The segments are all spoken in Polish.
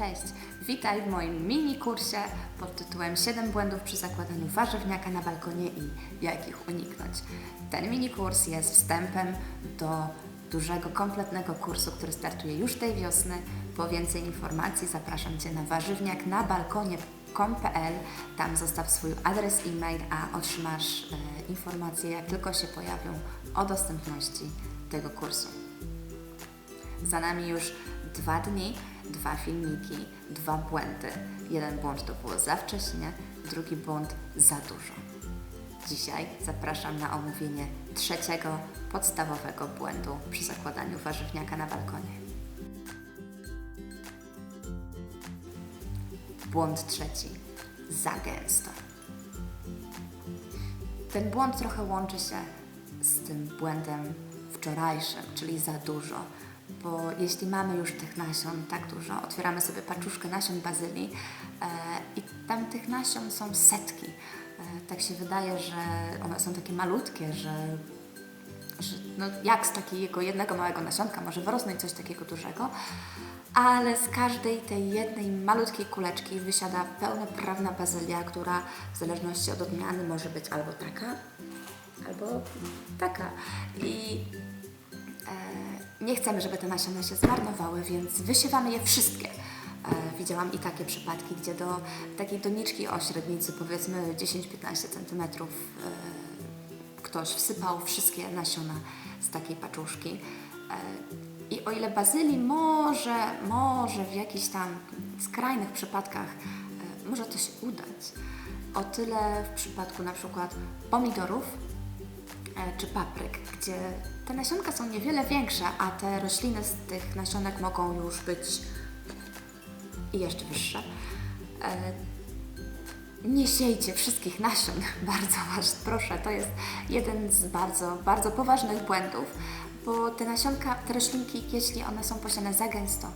Cześć, witaj w moim mini kursie pod tytułem 7 błędów przy zakładaniu warzywniaka na balkonie i jak ich uniknąć. Ten mini kurs jest wstępem do dużego, kompletnego kursu, który startuje już tej wiosny. Po więcej informacji zapraszam Cię na warzywniaknabalkonie.com.pl Tam zostaw swój adres e-mail, a otrzymasz e, informacje, jak tylko się pojawią o dostępności tego kursu. Za nami już dwa dni, dwa filmiki, dwa błędy. Jeden błąd to było za wcześnie, drugi błąd za dużo. Dzisiaj zapraszam na omówienie trzeciego podstawowego błędu przy zakładaniu warzywniaka na balkonie. Błąd trzeci. Za gęsto. Ten błąd trochę łączy się z tym błędem wczorajszym, czyli za dużo. Bo jeśli mamy już tych nasion tak dużo, otwieramy sobie paczuszkę nasion bazylii e, i tam tych nasion są setki. E, tak się wydaje, że one są takie malutkie, że, że no jak z takiego jednego małego nasionka może wyrosnąć coś takiego dużego, ale z każdej tej jednej malutkiej kuleczki wysiada pełnoprawna bazylia, która w zależności od odmiany może być albo taka, albo taka. I e, nie chcemy, żeby te nasiona się zmarnowały, więc wysiewamy je wszystkie. E, widziałam i takie przypadki, gdzie do takiej doniczki o średnicy powiedzmy 10-15 cm e, ktoś wsypał wszystkie nasiona z takiej paczuszki. E, I o ile bazylii może, może w jakichś tam skrajnych przypadkach może to się udać, o tyle w przypadku na przykład pomidorów czy papryk, gdzie te nasionka są niewiele większe, a te rośliny z tych nasionek mogą już być i jeszcze wyższe. E, Nie siejcie wszystkich nasion, bardzo Was proszę. To jest jeden z bardzo, bardzo poważnych błędów, bo te nasionka, te roślinki, jeśli one są posiane za gęsto,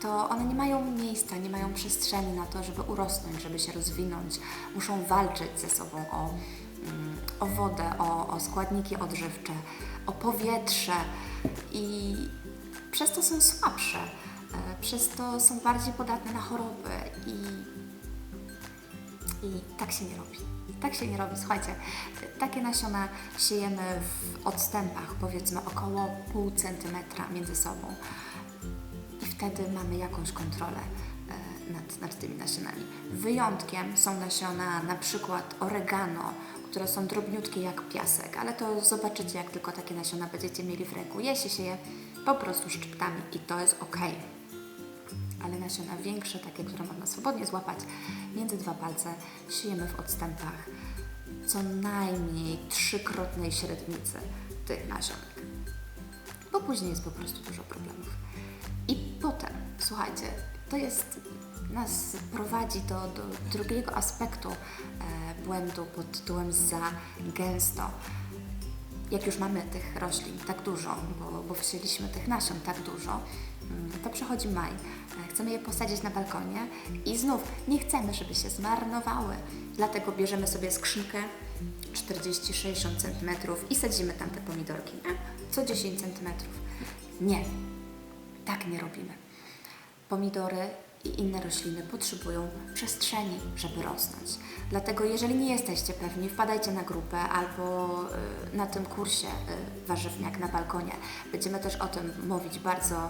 to one nie mają miejsca, nie mają przestrzeni na to, żeby urosnąć, żeby się rozwinąć. Muszą walczyć ze sobą o, mm, o wodę, o, o składniki odżywcze, o powietrze i przez to są słabsze. e, Przez to są bardziej podatne na choroby i i tak się nie robi. Tak się nie robi. Słuchajcie, takie nasiona siejemy w odstępach, powiedzmy około pół centymetra między sobą. I wtedy mamy jakąś kontrolę e, nad, nad tymi nasionami. Wyjątkiem są nasiona na przykład oregano, które są drobniutkie jak piasek, ale to zobaczycie, jak tylko takie nasiona będziecie mieli w ręku. Jesie się je po prostu szczyptami i to jest ok ale nasiona większe, takie, które można swobodnie złapać między dwa palce, siejemy w odstępach co najmniej trzykrotnej średnicy tych nasionek. Bo później jest po prostu dużo problemów. I słuchajcie, to jest, nas prowadzi do, do drugiego aspektu e, błędu pod tytułem za gęsto jak już mamy tych roślin tak dużo, bo, bo tych nasion tak dużo, mm, to przychodzi maj. E, Chcemy je posadzić na balkonie i znów nie chcemy, żeby się zmarnowały. Dlatego bierzemy sobie skrzynkę 40-60 cm i sadzimy tam te pomidorki, co 10 cm. Nie, tak nie robimy. Pomidory i inne rośliny potrzebują przestrzeni, żeby rosnąć. Dlatego, jeżeli nie jesteście pewni, wpadajcie na grupę albo y, na tym kursie y, Warzywniak na balkonie. Będziemy też o tym mówić bardzo y,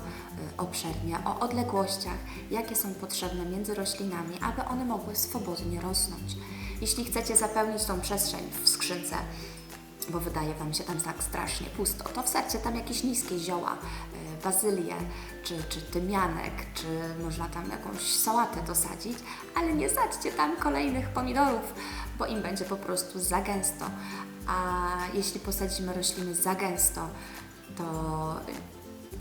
obszernie, o odległościach, jakie są potrzebne między roślinami, aby one mogły swobodnie rosnąć. Jeśli chcecie zapełnić tą przestrzeń w skrzynce, bo wydaje Wam się tam tak strasznie pusto, to wsadźcie tam jakieś niskie zioła, bazylię, czy, czy tymianek, czy można tam jakąś sałatę dosadzić, ale nie sadźcie tam kolejnych pomidorów, bo im będzie po prostu za gęsto. A jeśli posadzimy rośliny za gęsto, to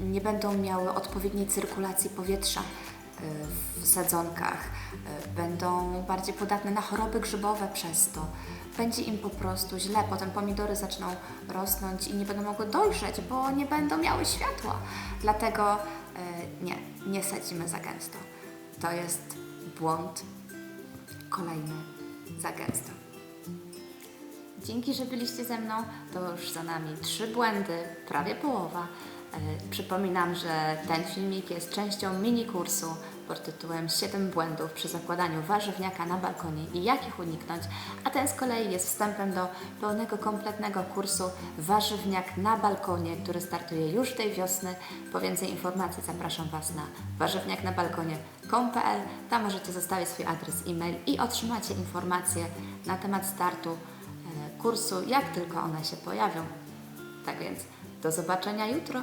nie będą miały odpowiedniej cyrkulacji powietrza w sadzonkach, y, będą bardziej podatne na choroby grzybowe przez to. Będzie im po prostu źle, potem pomidory zaczną rosnąć i nie będą mogły dojrzeć, bo nie będą miały światła. Dlatego y, nie, nie sadzimy za gęsto. To jest błąd kolejny za gęsto. Dzięki, że byliście ze mną. To już za nami trzy błędy, prawie połowa. E, Przypominam, że ten filmik jest częścią mini kursu pod tytułem 7 błędów przy zakładaniu warzywniaka na balkonie i jak ich uniknąć, a ten z kolei jest wstępem do pełnego, kompletnego kursu Warzywniak na balkonie, który startuje już tej wiosny. Po więcej informacji zapraszam Was na warzywniaknabalkonie.com.pl. Tam możecie zostawić swój adres e-mail i otrzymacie informacje na temat startu e, kursu, jak tylko one się pojawią. Tak więc do zobaczenia jutro.